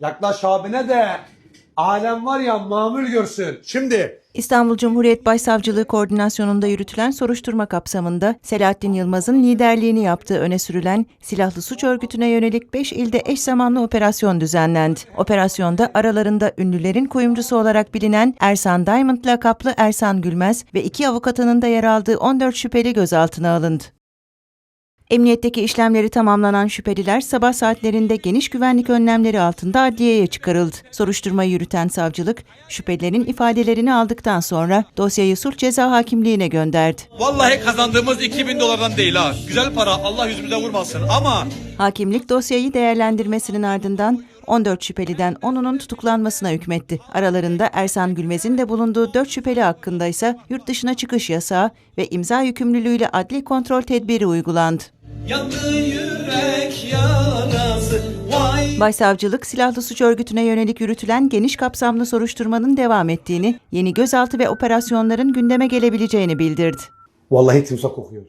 Yaklaş abine de alem var ya mamul görsün. Şimdi İstanbul Cumhuriyet Başsavcılığı koordinasyonunda yürütülen soruşturma kapsamında Selahattin Yılmaz'ın liderliğini yaptığı öne sürülen silahlı suç örgütüne yönelik 5 ilde eş zamanlı operasyon düzenlendi. Operasyonda aralarında ünlülerin kuyumcusu olarak bilinen Ersan Diamond lakaplı Ersan Gülmez ve iki avukatının da yer aldığı 14 şüpheli gözaltına alındı. Emniyetteki işlemleri tamamlanan şüpheliler sabah saatlerinde geniş güvenlik önlemleri altında adliyeye çıkarıldı. Soruşturmayı yürüten savcılık, şüphelilerin ifadelerini aldıktan sonra dosyayı sulh ceza hakimliğine gönderdi. Vallahi kazandığımız 2000 dolardan değil ha. Güzel para Allah yüzümüze vurmasın ama Hakimlik dosyayı değerlendirmesinin ardından 14 şüpheliden 10'unun tutuklanmasına hükmetti. Aralarında Ersan Gülmez'in de bulunduğu 4 şüpheli hakkında ise yurt dışına çıkış yasağı ve imza yükümlülüğüyle adli kontrol tedbiri uygulandı. Yandı yürek yarası. Vay Başsavcılık silahlı suç örgütüne yönelik yürütülen geniş kapsamlı soruşturmanın devam ettiğini, yeni gözaltı ve operasyonların gündeme gelebileceğini bildirdi. vallahi timsah kokuyor.